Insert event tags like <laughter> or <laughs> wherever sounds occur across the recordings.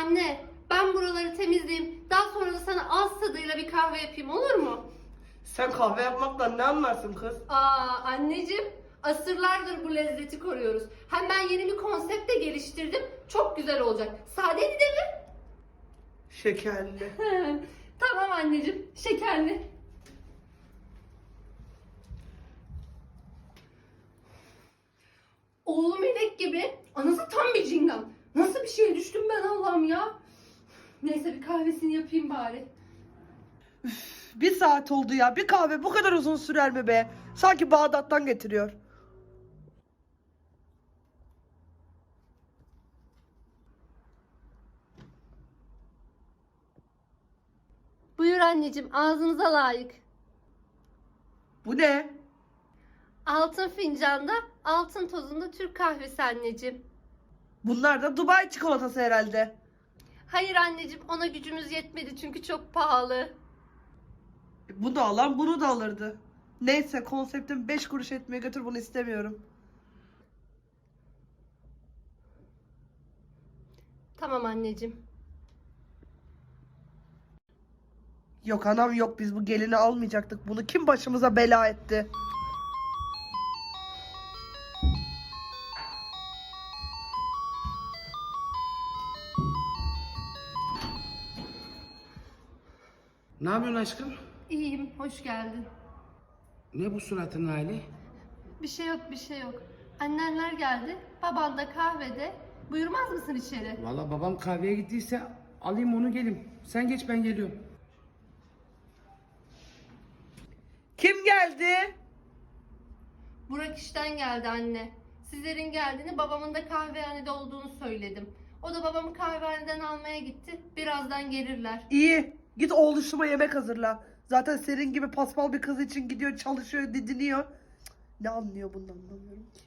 Anne ben buraları temizleyeyim. Daha sonra da sana ağız tadıyla bir kahve yapayım olur mu? Sen kahve yapmaktan ne anlarsın kız? Aa anneciğim asırlardır bu lezzeti koruyoruz. Hem ben yeni bir konsept de geliştirdim. Çok güzel olacak. Sadeydi de mi? Şekerli. <laughs> tamam anneciğim şekerli. Oğlum melek gibi. Anası tam bir cingan. Nasıl bir şeye düştüm ben Allah'ım ya. Neyse bir kahvesini yapayım bari. Bir saat oldu ya. Bir kahve bu kadar uzun sürer mi be? Sanki Bağdat'tan getiriyor. Buyur anneciğim ağzınıza layık. Bu ne? Altın fincanda, altın tozunda Türk kahvesi anneciğim. Bunlar da Dubai çikolatası herhalde. Hayır anneciğim ona gücümüz yetmedi çünkü çok pahalı. E, Bunu alan bunu da alırdı. Neyse konseptim 5 kuruş etmeye götür bunu istemiyorum. Tamam anneciğim. Yok anam yok biz bu gelini almayacaktık. Bunu kim başımıza bela etti? Ne yapıyorsun aşkım? İyiyim, hoş geldin. Ne bu suratın hali? Bir şey yok, bir şey yok. Annenler geldi, baban da kahvede. Buyurmaz mısın içeri? Valla babam kahveye gittiyse alayım onu gelim. Sen geç ben geliyorum. Kim geldi? Burak işten geldi anne. Sizlerin geldiğini, babamın da kahvehanede olduğunu söyledim. O da babamı kahvehaneden almaya gitti. Birazdan gelirler. İyi. Git oğluşuma yemek hazırla. Zaten senin gibi paspal bir kız için gidiyor çalışıyor didiniyor. Ne anlıyor bundan anlamıyorum ki.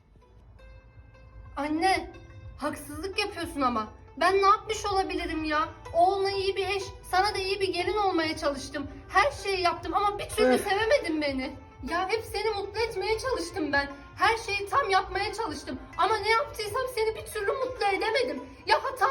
Anne, haksızlık yapıyorsun ama. Ben ne yapmış olabilirim ya? Oğluna iyi bir eş, sana da iyi bir gelin olmaya çalıştım. Her şeyi yaptım ama bir türlü Eh. sevemedin beni. Ya hep seni mutlu etmeye çalıştım ben. Her şeyi tam yapmaya çalıştım. Ama ne yaptıysam seni bir türlü mutlu edemedim. Ya hata